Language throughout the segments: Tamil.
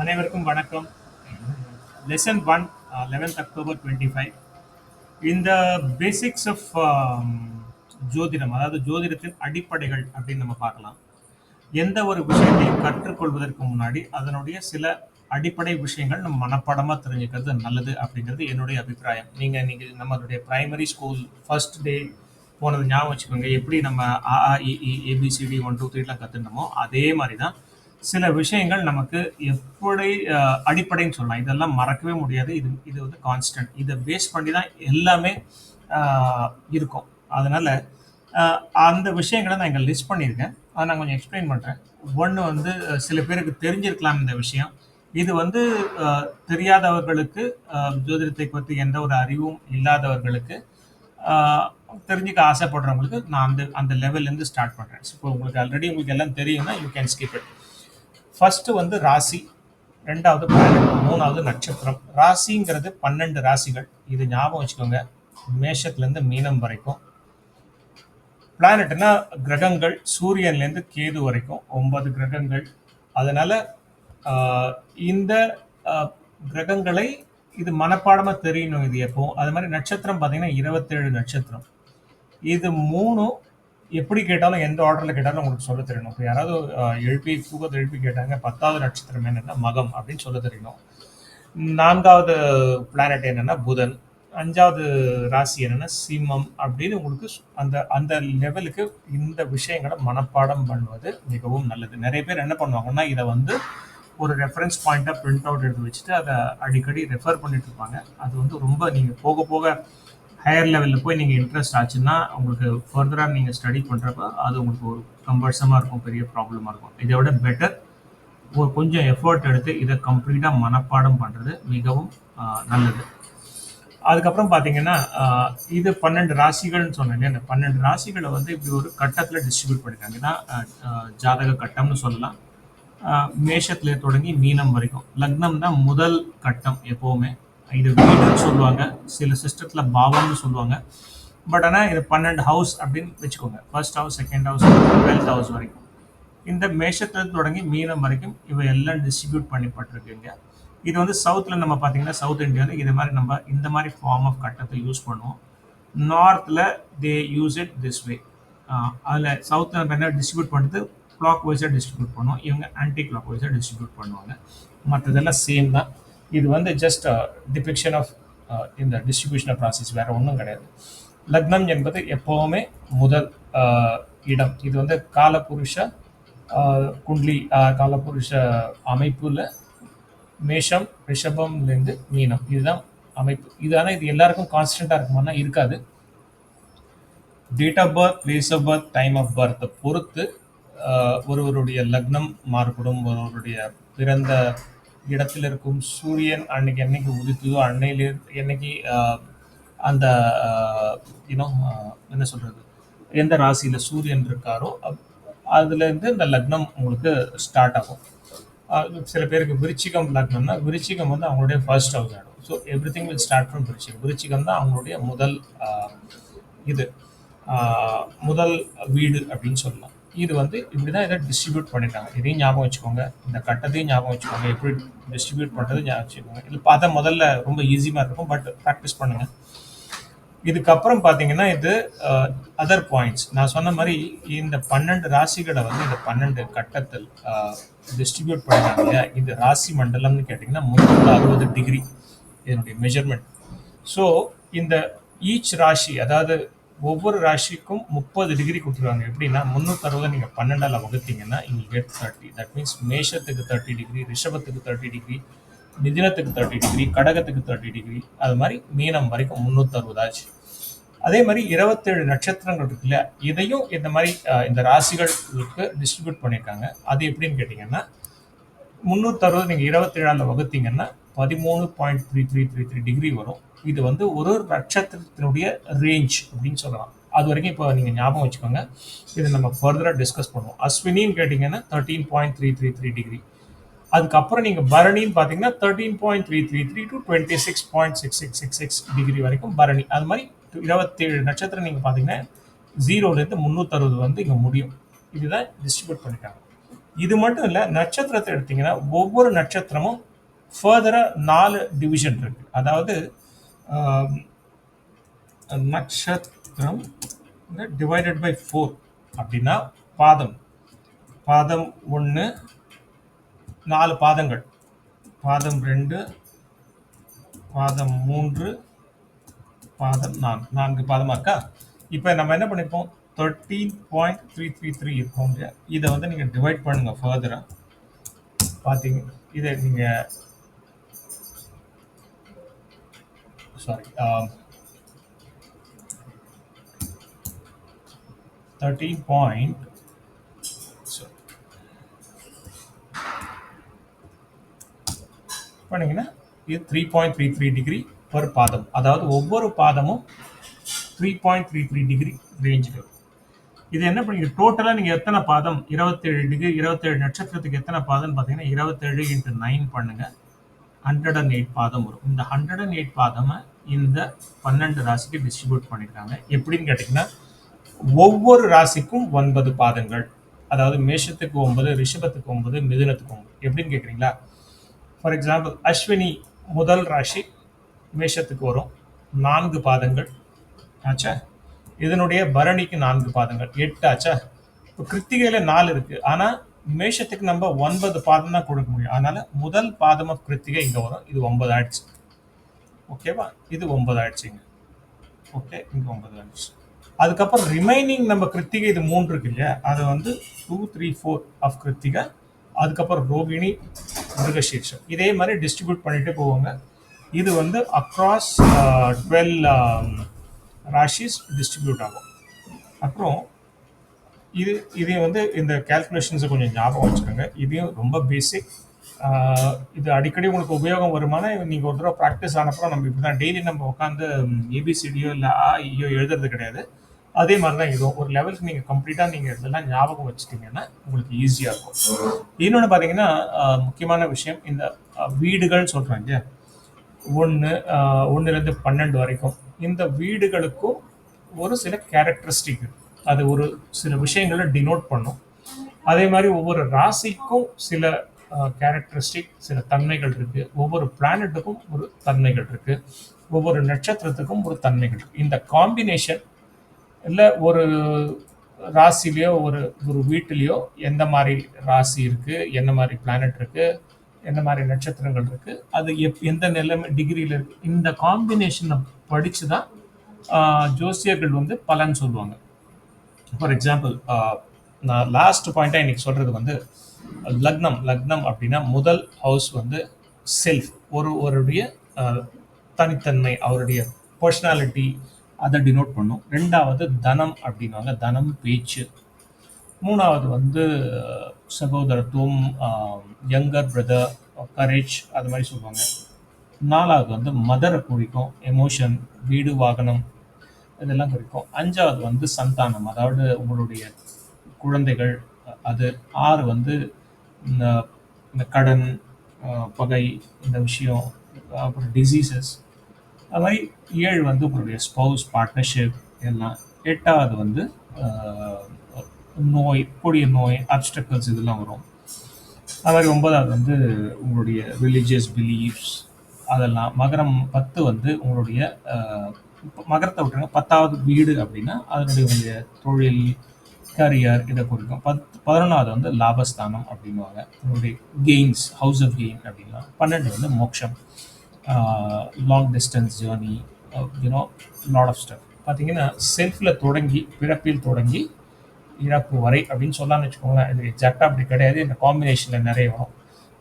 அனைவருக்கும் வணக்கம். Lesson one eleventh October twenty five இந்த பேசிக்ஸ் ஆஃப் um, ஜோதிடம் அதாவது ஜோதிடத்தின் அடிப்படைகள் அப்படின்னு நம்ம பார்க்கலாம். எந்த ஒரு விஷயத்தையும் கற்றுக்கொள்வதற்கு முன்னாடி அதனுடைய சில அடிப்படை விஷயங்கள் நம்ம மனப்பாடமாக தெரிஞ்சுக்கிறது நல்லது அப்படிங்கிறது என்னுடைய அபிப்பிராயம். நீங்கள் நீங்கள் நம்மளுடைய பிரைமரி ஸ்கூல் ஃபர்ஸ்ட் டே போனது ஞாபகம் வச்சுக்கோங்க. எப்படி நம்ம ஆஇஇ A B C D one two த்ரீலாம் கற்றுனமோ அதே மாதிரி தான் சில விஷயங்கள் நமக்கு எப்படி அடிப்படைன்னு சொல்லலாம். இதெல்லாம் மறக்கவே முடியாது. இது இது வந்து கான்ஸ்டன்ட் இதை பேஸ் பண்ணி தான் எல்லாமே இருக்கும். அதனால் அந்த விஷயங்களை நான் இங்கே லிஸ்ட் பண்ணியிருக்கேன். அதை நான் கொஞ்சம் எக்ஸ்பிளைன் பண்ணுறேன் ஒன்று வந்து சில பேருக்கு தெரிஞ்சிருக்கலாம் இந்த விஷயம். இது வந்து தெரியாதவர்களுக்கு ஜோதிடத்தை பற்றி எந்த ஒரு அறிவும் இல்லாதவர்களுக்கு தெரிஞ்சுக்க ஆசைப்படுறவங்களுக்கு நான் அந்த அந்த லெவல்லேருந்து ஸ்டார்ட் பண்ணுறேன் இப்போ உங்களுக்கு ஆல்ரெடி உங்களுக்கு எல்லாம் தெரியும்னா you can skip it first வந்து ராசி ரெண்டாவது மூணாவது நட்சத்திரம். ராசிங்கிறது பன்னெண்டு ராசிகள். இது ஞாபகம் வச்சுக்கோங்க. மேஷத்துலேருந்து மீனம் வரைக்கும். பிளானட்னா கிரகங்கள் சூரியன்லேருந்து கேது வரைக்கும். ஒன்பது கிரகங்கள். அதனால் இந்த கிரகங்களை இது மனப்பாடமாக தெரியணும் இது எப்போ அது மாதிரி நட்சத்திரம் பார்த்தீங்கன்னா இருபத்தேழு நட்சத்திரம். இது மூணும் எப்படி கேட்டாலும் எந்த ஆர்டர்ல கேட்டாலும் உங்களுக்கு சொல்ல தெரியணும் இப்போ யாராவது எழுப்பி தூக்கத்தை எழுப்பி கேட்டாங்க பத்தாவது நட்சத்திரம் என்னன்னா மகம் அப்படின்னு சொல்ல தெரியணும் நான்காவது பிளானட் என்னன்னா புதன். அஞ்சாவது ராசி என்னன்னா சிம்மம் அப்படின்னு உங்களுக்கு அந்த அந்த லெவலுக்கு இந்த விஷயங்களை மனப்பாடம் பண்ணுவது மிகவும் நல்லது. நிறைய பேர் என்ன பண்ணுவாங்கன்னா இதை வந்து ஒரு ரெஃபரன்ஸ் பாயிண்ட்டாக பிரிண்ட் அவுட் எடுத்து வச்சுட்டு அதை அடிக்கடி ரெஃபர் பண்ணிட்டு இருப்பாங்க. அது வந்து ரொம்ப நீங்கள் போக போக ஹையர் லெவலில் போய் நீங்கள் இன்ட்ரெஸ்ட் ஆச்சுன்னா உங்களுக்கு ஃபர்தராக நீங்கள் ஸ்டடி பண்ணுறப்ப அது உங்களுக்கு ஒரு கம்பல்சமாக இருக்கும் பெரிய ப்ராப்ளமாக இருக்கும். இதை விட பெட்டர் ஒரு கொஞ்சம் எஃபர்ட் எடுத்து இதை கம்ப்ளீட்டாக மனப்பாடம் பண்ணுறது மிகவும் நல்லது. அதுக்கப்புறம் பார்த்தீங்கன்னா இது பன்னெண்டு ராசிகள்னு சொன்னேன் அந்த பன்னெண்டு ராசிகளை வந்து இப்படி ஒரு கட்டத்தில் டிஸ்ட்ரிபியூட் பண்ணிருக்காங்க இதான் ஜாதக கட்டம்னு சொல்லலாம். ஆஹ், மேஷத்துல தொடங்கி மீனம் வரைக்கும். லக்னம் தான் முதல் கட்டம் எப்போவுமே. இது வீடுன்னு சொல்லுவாங்க. சில சிஸ்டத்தில் பாவம்னு சொல்லுவாங்க. பட் ஆனால் இது பன்னெண்டு ஹவுஸ் அப்படின்னு வச்சுக்கோங்க. First house second house twelfth house வரைக்கும். இந்த மேஷத்தில் தொடங்கி மீனம் வரைக்கும் இவை எல்லாம் டிஸ்ட்ரிபியூட் பண்ணிப்பட்டிருக்குங்க. இது வந்து சவுத்தில் நம்ம பார்த்தீங்கன்னா சவுத் இந்தியாவில் இது மாதிரி நம்ம இந்த மாதிரி ஃபார்ம் ஆஃப் கட்டத்தை யூஸ் பண்ணுவோம். நார்த்தில் they use it this way அதில் சவுத்தில் நம்ம என்ன டிஸ்ட்ரிபியூட் பண்ணுறது கிளாக் வைஸாக டிஸ்ட்ரிபியூட் பண்ணுவோம். இவங்க ஆன்டி கிளாக் வைஸாக டிஸ்ட்ரிபியூட் பண்ணுவாங்க. மற்றதெல்லாம் சேம் தான். இது வந்து ஜஸ்ட் டிபிக்ஷன் ஆஃப் இந்த டிஸ்ட்ரிபியூஷன் ப்ராசஸ் வேற ஒன்றும் கிடையாது. லக்னம் என்பது எப்போவுமே முதல் uh, இடம். இது வந்து காலபுருஷ குண்டலி குண்ட்லி ஆஹ், காலபுருஷ அமைப்பில் மேஷம் ரிஷபம்லேருந்து மீனம். இதுதான் அமைப்பு. இது ஆனால் இது எல்லாருக்கும் கான்ஸ்டண்ட்டாக இருக்குமானா இருக்காது. Date of birth place of birth time of birth பொறுத்து ஒருவருடைய லக்னம் மாறுபடும். ஒருவருடைய பிறந்த இடத்தில் இருக்கும் சூரியன் அன்னைக்கு என்னைக்கு உதித்ததோ அன்னையில என்னைக்கு அந்த இன்னும் என்ன சொல்றது? எந்த ராசியில சூரியன் இருக்காரோ அதுலேருந்து இந்த லக்னம் உங்களுக்கு ஸ்டார்ட் ஆகும். சில பேருக்கு விருச்சிகம் லக்னம்னா விருச்சிகம் வந்து அவங்களுடைய ஃபர்ஸ்ட் ஹவுஸ் ஆகிடும் so everything will start from விருச்சிகம். விருச்சிகம் தான் அவங்களுடைய முதல் இது. முதல் வீடு அப்படின்னு சொல்லலாம். இது வந்து இப்படி தான் இதை டிஸ்ட்ரிபியூட் பண்ணிட்டாங்க. இதையும் ஞாபகம் வச்சுக்கோங்க. இந்த கட்டத்தையும் ஞாபகம் வச்சுக்கோங்க. எப்படி டிஸ்ட்ரிபியூட் பண்ணுறது ஞாபகம் வச்சுக்கோங்க. இல்லை பார்த்தா முதல்ல ரொம்ப ஈஸியாக இருக்கும். பட் ப்ராக்டிஸ் பண்ணுங்க. இதுக்கப்புறம் பார்த்தீங்கன்னா இது அதர் பாயிண்ட்ஸ் நான் சொன்ன மாதிரி இந்த பன்னெண்டு ராசிகளை வந்து இந்த பன்னெண்டு கட்டத்தில் டிஸ்ட்ரிபியூட் பண்ணாங்க இல்லையா? இது ராசி மண்டலம்னு கேட்டிங்கன்னா முந்நூற்றி அறுபது டிகிரி இதனுடைய மெஷர்மெண்ட் ஸோ இந்த ஈச் ராசி அதாவது ஒவ்வொரு ராசிக்கும் முப்பது டிகிரி கொடுத்துருவாங்க. எப்படின்னா முந்நூற்றறுபதை நீங்கள் பன்னெண்டால் வகுத்தீங்கன்னா இங்கே கெட் தேர்ட்டி தட் மீன்ஸ் மேஷத்துக்கு தேர்ட்டி டிகிரி ரிஷபத்துக்கு தேர்ட்டி டிகிரி மிதினத்துக்கு தேர்ட்டி டிகிரி கடகத்துக்கு தேர்ட்டி டிகிரி அது மாதிரி மீனம் வரைக்கும் முந்நூற்றறுபது ஆச்சு. அதே மாதிரி இருபத்தேழு நட்சத்திரங்கள் இருக்குல்ல இதையும் இந்த மாதிரி இந்த ராசிகளுக்கு டிஸ்ட்ரிபியூட் பண்ணியிருக்காங்க. அது எப்படின்னு கேட்டிங்கன்னா முந்நூற்றறுபது நீங்கள் இருபத்தேழால் வகுத்தீங்கன்னா பதிமூணு point three three three three degree வரும். இது வந்து ஒரு நட்சத்திரத்தினுடைய ரேஞ்ச் அப்படின்னு சொல்லலாம். அது வரைக்கும் இப்போ நீங்கள் ஞாபகம் வச்சுக்கோங்க. இதை நம்ம ஃபர்தராக டிஸ்கஸ் பண்ணுவோம். அஸ்வினின்னு கேட்டிங்கன்னா thirteen point three three three degree அதுக்கப்புறம் நீங்கள் பரணின்னு பார்த்தீங்கன்னா thirteen point three three three to twenty six point six six six six degree வரைக்கும் பரணி. அது மாதிரி இருபத்தேழு நட்சத்திரம் நீங்கள் பார்த்தீங்கன்னா ஜீரோலேருந்து முந்நூற்றறுபது வந்து இங்கே முடியும். இதுதான் டிஸ்ட்ரிபியூட் பண்ணிட்டாங்க. இது மட்டும் இல்லை நட்சத்திரத்தை எடுத்தீங்கன்னா ஒவ்வொரு நட்சத்திரமும் ஃபர்தராக நாலு டிவிஷன் இருக்குது அதாவது நட்சத்திரம் டிவைடட் பை ஃபோர் அப்படின்னா பாதம். பாதம் ஒன்று நாலு பாதங்கள். பாதம் ரெண்டு பாதம் மூன்று பாதம் நான்கு. நான்கு பாதமாக இருக்கா? இப்போ நம்ம என்ன பண்ணிப்போம்? Thirteen point three three three இருக்கும் இல்லையா? இதை வந்து நீங்கள் டிவைட் பண்ணுங்கள் ஃபர்தராக பார்த்தீங்க இதை நீங்கள் சாரி தேர்ட்டீன் பாயிண்ட் பண்ணீங்கன்னா இது three point three three degree per பாதம். அதாவது ஒவ்வொரு பாதமும் three point three three degree ரேஞ்சுக்கு இது என்ன பண்ணீங்க டோட்டலாக நீங்கள் எத்தனை பாதம்? இருபத்தேழு டிகிரி இருபத்தேழு நட்சத்திரத்துக்கு எத்தனை பாதம்னு பார்த்தீங்கன்னா இருபத்தேழு இன்ட்டு நைன் பண்ணுங்க. ஹண்ட்ரட் அண்ட் எயிட் பாதம் வரும். இந்த ஹண்ட்ரட் அண்ட் எயிட் பாதமை இந்த பன்னெண்டு ராசிக்கு டிஸ்ட்ரிபியூட் பண்ணியிருக்காங்க எப்படின்னு கேட்டிங்கன்னா ஒவ்வொரு ராசிக்கும் ஒன்பது பாதங்கள். அதாவது மேஷத்துக்கு ஒன்பது ரிஷபத்துக்கு ஒன்பது மிதுனத்துக்கு ஒன்பது. எப்படின்னு கேட்குறீங்களா? ஃபார் எக்ஸாம்பிள் அஸ்வினி முதல் ராசி மேஷத்துக்கு வரும். நான்கு பாதங்கள். ஆச்சா? இதனுடைய பரணிக்கு நான்கு பாதங்கள். எட்டு ஆச்சா? இப்போ கிருத்திகையில் நாலு இருக்குது ஆனால் மேஷத்துக்கு நம்ம ஒன்பது பாதம் தான் கொடுக்க முடியும். அதனால் முதல் பாதம் ஆஃப் கிருத்திகை இங்கே வரும். இது ஒன்பது ஆயிடுச்சு. ஓகேவா இது ஒன்பது ஆயிடுச்சுங்க. ஓகே இங்கே ஒன்பது ஆயிடுச்சு. அதுக்கப்புறம் ரிமைனிங் நம்ம கிருத்திகை இது மூன்று இருக்கு இல்லையா? அதை வந்து டூ த்ரீ ஃபோர் ஆஃப் கிருத்திகை அதுக்கப்புறம் ரோகிணி மிருகசீர்ஷம். இதே மாதிரி டிஸ்ட்ரிபியூட் பண்ணிட்டு போவாங்க. இது வந்து அக்ராஸ் டுவெல் ராஷிஸ் டிஸ்ட்ரிபியூட் ஆகும். அப்புறம் இது இதையும் வந்து இந்த கேல்குலேஷன்ஸை கொஞ்சம் ஞாபகம் வச்சுக்கோங்க. இதையும் ரொம்ப பேசிக் இது அடிக்கடி உங்களுக்கு உபயோகம் வருமானா? நீங்கள் ஒரு தடவை ப்ராக்டிஸ் ஆனப்புறம் நம்ம இப்படி தான் டெய்லி நம்ம உட்காந்து ஏபிசிடியோ இல்லை ஆ ஐயோ எழுதுறது கிடையாது. அதே மாதிரி தான் இதுவும். ஒரு லெவலுக்கு நீங்கள் கம்ப்ளீட்டாக நீங்கள் இதெல்லாம் ஞாபகம் வச்சுட்டீங்கன்னா உங்களுக்கு ஈஸியாக இருக்கும். இன்னொன்று பார்த்தீங்கன்னா முக்கியமான விஷயம் இந்த வீடுகள் சொல்கிறோம் இல்லையா? ஒன்று ஒன்றுலேருந்து பன்னெண்டு வரைக்கும். இந்த வீடுகளுக்கும் ஒரு சில கேரக்டரிஸ்டிக் அது ஒரு சில விஷயங்களை டினோட் பண்ணும். அதே மாதிரி ஒவ்வொரு ராசிக்கும் சில கேரக்டரிஸ்டிக் சில தன்மைகள் இருக்கு. ஒவ்வொரு பிளானட்டுக்கும் ஒரு தன்மைகள் இருக்கு. ஒவ்வொரு நட்சத்திரத்துக்கும் ஒரு தன்மைகள் இருக்கு. இந்த காம்பினேஷன் இல்லை ஒரு ராசிலேயோ ஒரு ஒரு வீட்டிலையோ எந்த மாதிரி ராசி இருக்கு என்ன மாதிரி பிளானட் இருக்கு என்ன மாதிரி நட்சத்திரங்கள் இருக்கு அது எப் எந்த நிலைமை டிகிரியில் இருக்கு. இந்த காம்பினேஷனை படித்து தான் ஜோசியர்கள் வந்து பலன் சொல்லுவாங்க. ஃபார் எக்ஸாம்பிள் நான் லாஸ்ட் பாயிண்டாக இன்னைக்கு சொல்கிறது வந்து லக்னம் லக்னம் அப்படின்னா முதல் ஹவுஸ் வந்து செல்ஃப் ஒரு ஒருடைய தனித்தன்மை அவருடைய பர்சனாலிட்டி அதை டினோட் பண்ணும். ரெண்டாவது தனம் அப்படின்வாங்க தனம் பேச்சு. மூணாவது வந்து சகோதரத்துவம் யங்கர் பிரதர் கரேஜ் அது மாதிரி சொல்லுவாங்க. நாலாவது வந்து மதரை குறிக்கும் எமோஷன் வீடு வாகனம் இதெல்லாம் குறிக்கும். அஞ்சாவது வந்து சந்தானம் அதாவது உங்களுடைய குழந்தைகள் அது ஆறு வந்து இந்த இந்த கடன் பகை இந்த விஷயம் அப்புறம் டிசீசஸ் அது மாதிரி ஏழு வந்து உங்களுடைய ஸ்பௌஸ் பார்ட்னர்ஷிப் எல்லாம். எட்டாவது வந்து நோய் கொடிய நோய் அப்டக்கல்ஸ் இதெல்லாம் வரும். அது மாதிரி ஒன்பதாவது வந்து உங்களுடைய ரிலீஜியஸ் பிலீஃப்ஸ் அதெல்லாம். மகரம் பத்து வந்து உங்களுடைய மகரத்தை விட்டுருங்க. பத்தாவது வீடு அப்படின்னா அதனுடைய உங்களுடைய தொழில் கரியர் இதை குறிக்கும் பத் பதினொன்றாவது வந்து லாபஸ்தானம் அப்படின்னுவாங்க. உங்களுடைய கெயின்ஸ் ஹவுஸ் ஆஃப் கெயின் அப்படின்னா பன்னெண்டு வந்து மோக்ஷம் long distance journey you know lot of step பார்த்தீங்கன்னா செல்ஃபில் தொடங்கி பிறப்பில் தொடங்கி இறப்பு வரை அப்படின்னு சொல்லலாம்னு வச்சுக்கோங்களேன். இது எக்ஸாக்டாக அப்படி கிடையாது. இந்த காம்பினேஷனில் நிறைய வரும்.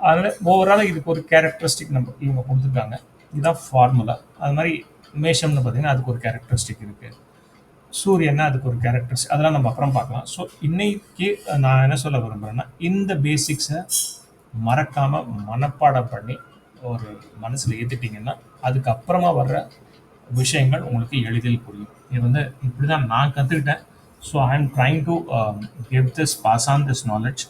அதனால் ஓவரால் இதுக்கு ஒரு கேரக்டரிஸ்டிக் நம்ம இவங்க கொடுத்துருக்காங்க. இதுதான் ஃபார்முலா அது மாதிரி மேஷம்னு பார்த்தீங்கன்னா அதுக்கு ஒரு கேரக்டரிஸ்டிக் இருக்குது சூரியன்னா அதுக்கு ஒரு கேரக்டர்ஸ் அதெல்லாம் நம்ம அப்புறம் பார்க்கலாம். ஸோ இன்னைக்கு நான் என்ன சொல்ல விரும்புகிறேன்னா இந்த பேசிக்ஸை மறக்காமல் மனப்பாடம் பண்ணி ஒரு மனசில் ஏற்றிட்டீங்கன்னா அதுக்கப்புறமா வர்ற விஷயங்கள் உங்களுக்கு எளிதில் புரியும். இது வந்து இப்படி தான் நான் கற்றுக்கிட்டேன் so I am trying to give this pass on this knowledge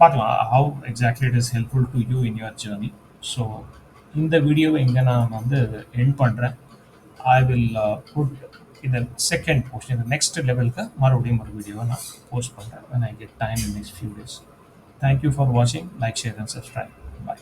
பார்க்கலாம். How exactly it is helpful to you in your journey so இந்த வீடியோவை இங்கே நான் வந்து என் பண்ணுறேன் I will uh, put இந்த செகண்ட் போர்ஷன் இந்த நெக்ஸ்ட் லெவலுக்கு மறுபடியும் ஒரு வீடியோவை நான் போஸ்ட் பண்ணுறேன் when I get time in next few days. Thank you for watching. Like, share and subscribe. Bye.